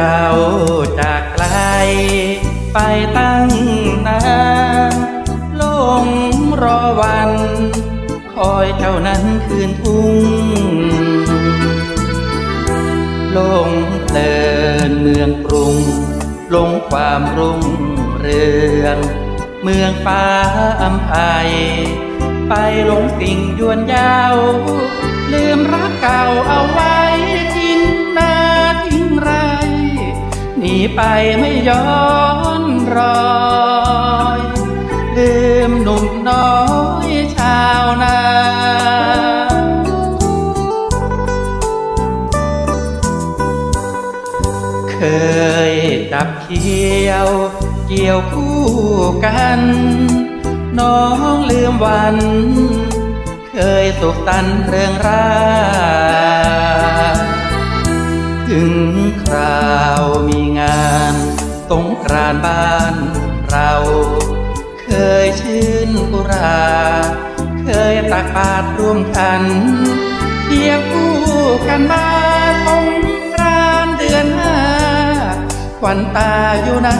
เราจากไกล ไปตั้งนานลงรอวัน คอยเจ้านั้นคืนทุ่งลงเดินเมืองกรุง ลงความรุ่งเรือง เมืองฟ้าอัมภัย ไปลงสิ่งยวนยาว ลืมรักเก่าเอาไว้ ไปไม่ย้อนรอยลืมหนุ่มน้อยชาวนาเคยจับเขียว เกี่ยวคู่กัน น้องลืมวัน เคยสุขสันต์เริงรา ถึงคราวมีงานสงกรานบ้านเรา เคยชื่นกุรา เคยตักบาตรร่วมกันเคียงคู่กันมาสงกรานเดือนห้าควันตาอยู่ไหน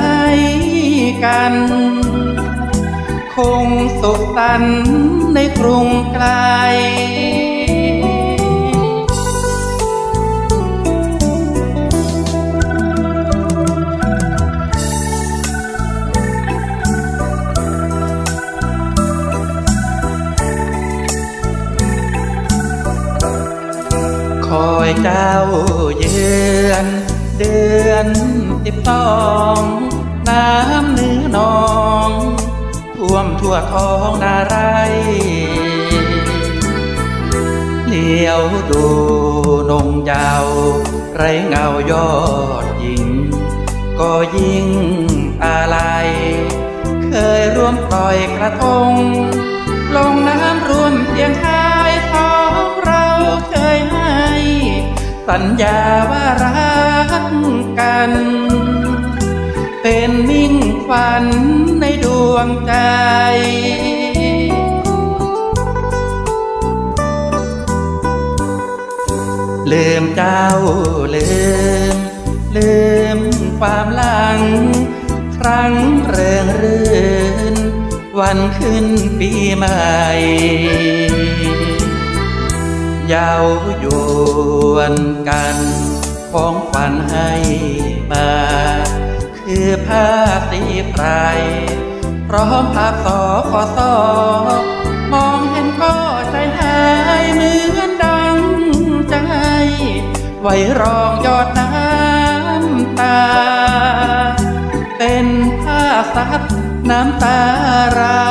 กัน คงสุขสันในกรุงกลค อยเจ้าเยือนเดือนสิบสองน้ำเนื้อนองท่วมทั่วท้องนาไรเลี้ยวดูนงยาว ไรเงายอดหญิง ก็ยิ่งอะไร เคยร่วมปล่อยกระทง ลงน้ำร่วมเสียงชา สัญญาว่ารักกัน เป็นมิ่งขวัญในดวงใจ ลืมเจ้าลืม ลืมความหลัง ครั้งเริงรื่น วันขึ้นปีใหม่ เยาวยวนกัน ของขวัญให้มา คือผ้าสีไพรพร้อมภาพสอขอสอมองเห็นก็ใจหายเหมือนดังใจ ไว้รองยอดน้ำตา เป็นผ้าซับน้ำตาเรา